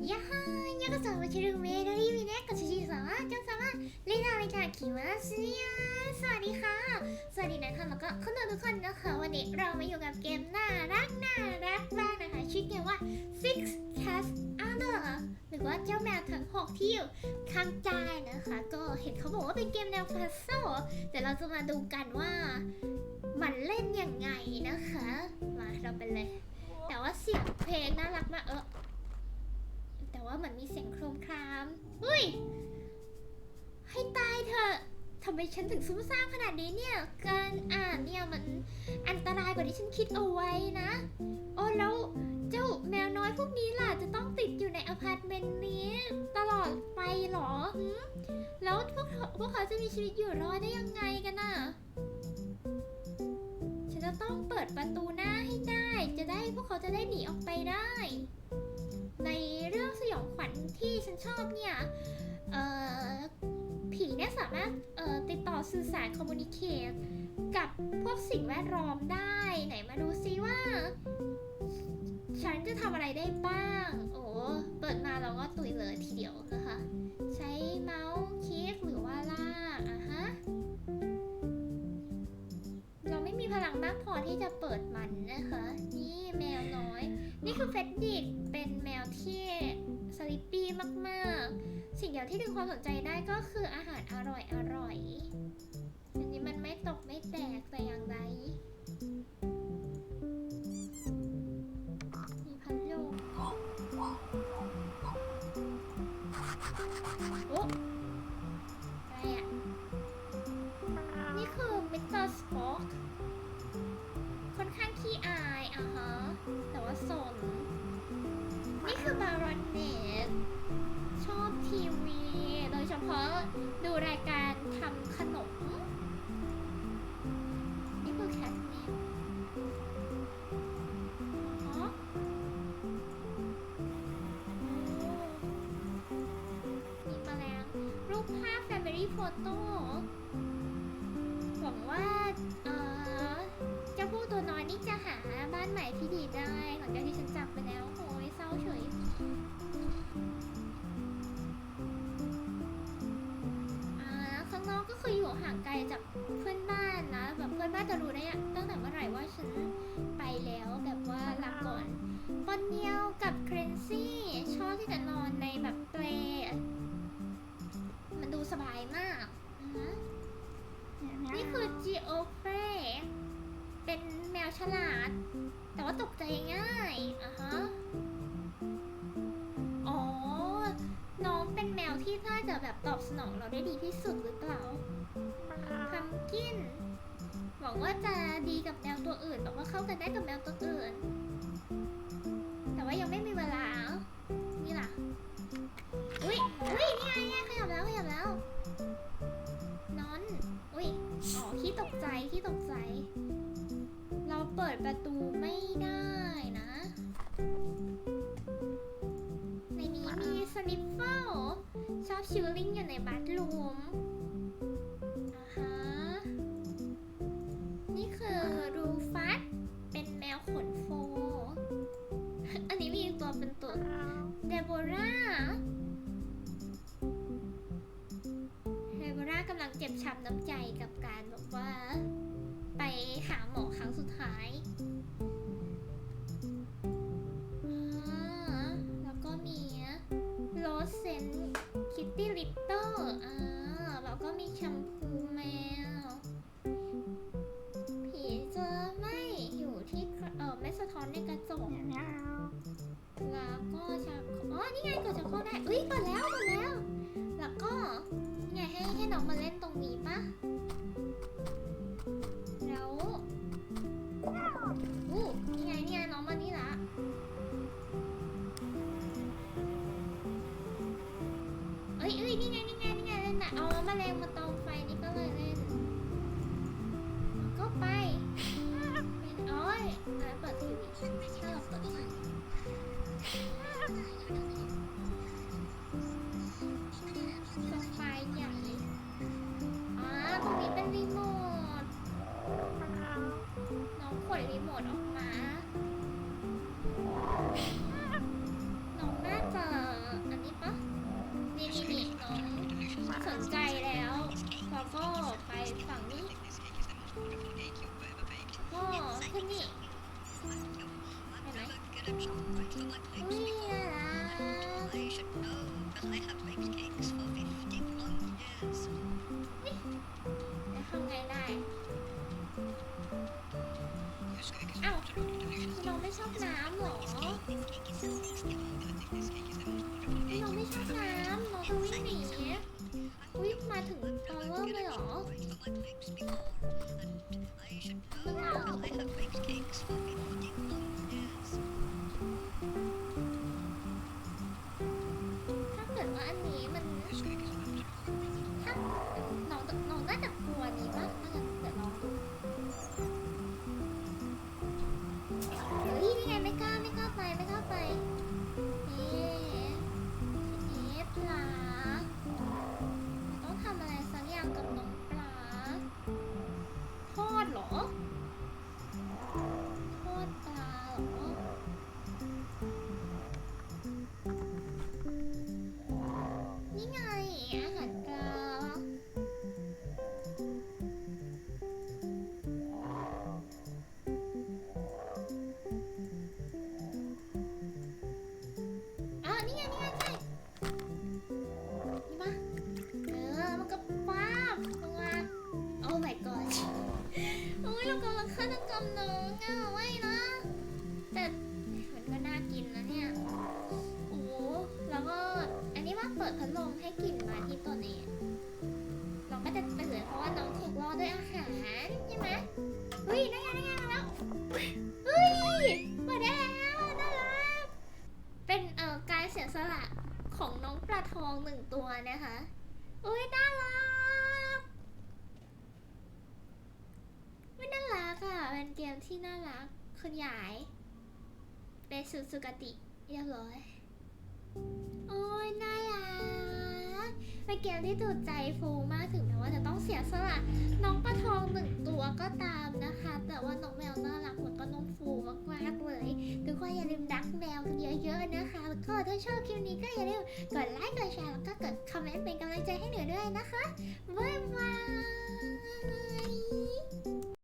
やはーんようこそおちるメールリミねこちじいさまちょんさまレナレナ来ますよสวัสดีค่ะ สวัสดีนะคะแล้วก็คุณทุกคนนะคะวันนี้เรามาอยู่กับเกมน่ารักน่ารักบ้างนะคะชื่อเกมว่า Six Cats Under หรือว่าเจ้าแมวทั้งหกที่อยู่ข้างใจนะคะ ก็เห็นเขาบอกว่าเป็นเกมแนวพัซโซแต่เราจะมาดูกันว่า มันเล่นยังไงนะคะ มาเราไปเลย แต่ว่าเสียงเพลงนะ มีเสียงโครมครามอุ้ย ให้ตายเถอะทำไมฉันถึงซุ่มซ่ามขนาดนี้เนี่ย การอ่านเนี่ยมันอันตรายกว่าที่ฉันคิดเอาไว้นะ โอ้แล้วเจ้าแมวน้อยพวกนี้ล่ะจะต้องติดอยู่ในอพาร์ตเมนต์นี้ตลอดไปเหรอ แล้วพวกพวกเขาจะมีชีวิตอยู่รอดได้ยังไงกันน่ะ ฉันจะต้องเปิดประตูหน้าให้ได้ จะได้พวกเขาจะได้หนีออกไปได้ ชอบเนี่ยผีเนี่ยสามารถติดต่อสื่อสารคอมมูนิเคตกับพวกสิ่งแวดล้อมได้ ไหนมาดูซิว่า ฉันจะทำอะไรได้บ้าง โอ้เปิดมาเราก็ตุยเลยทีเดียวนะคะ ใช้เมาส์คลิกหรือว่าลากอะฮะ เราไม่มีพลังมากพอที่จะเปิดมันนะคะ นี่คือเฟดดิกเป็นแมวที่สลิปปี้มากๆ สิ่งเดียวที่ดึงความสนใจได้ก็คืออาหารอร่อยอร่อยๆอันนี้มันไม่ตกไม่แตกแต่อย่างใดมีพัดลมโอ้ สน นี่คือบารอนเนตชอบทีวี โดยเฉพาะดูรายการทำขนม นี่คือแคทนิวอ๋อมีแมลงรูปภาพ Family Photo แบบเพื่อนบ้านจะรู้ได้ตั้งแต่เมื่อไหร่ว่าฉันไปแล้วแบบว่าลาก่อนปอนเนียวกับเครนซี่ชอบที่จะนอนในแบบเปลมันดูสบายมากอือฮะนี่คือ g o f r e เป็นแมวฉลาด แต่ว่าตกใจง่ายอะฮะอ๋อ น้องเป็นแมวที่น่าจะแบบตอบสนองเราได้ดีที่สุดหรือเปล่าพัมกิน หวังว่าจะดีกับแมวตัวอื่นแบบว่าเข้ากันได้กับแมวตัวอื่น แต่ว่ายังไม่มีเวลา นี่ล่ะ อุ้ยอุ้ยนี่ไงนี่ไงขยับแล้วขยับแล้ว นอน อุ้ย อ๋อขี้ตกใจขี้ตกใจ เราเปิดประตูไม่ได้นะ ในนี้มีสนิฟเฟิลชอบชิลลิ่งอยู่ในบัตรูมากำลังเจ็บช้ำน้ำใจกับการแบบว่า ไปหาหมอครั้งสุดท้าย เอ้ยเอ้ยนี่ไงนี่ไงนี่ไงเล่นน่ะเอาแมลงมาตอมไฟนี่ก็เลยเล่นก็ไปเป็นอ้ยอะเปิดทีวีถ้าเราเปิดทีวี เราไม่ชอบน้ำหรอเราไม่ชอบน้ำเราจะวิ่งหนีอุ้ยมาถึงตาวเร์เลยหรอ Ani, องหนึ่งตัวนะคะอุ้ยน่ารักไม่น่ารักอะเป็นเกมที่น่ารักคุณยายเป็นสุสุกติเรียบร้อยโอ้ยน่ารักเป็นเกมที่ดูใจฟูมากถึงแม้ว่าจะต้องเสียสละน้องปลาทองหนึ่งตัวก็ตามนะคะ แต่ว่าน้อง คอมเมนต์เป็นกำลังใจให้หนูด้วยนะคะ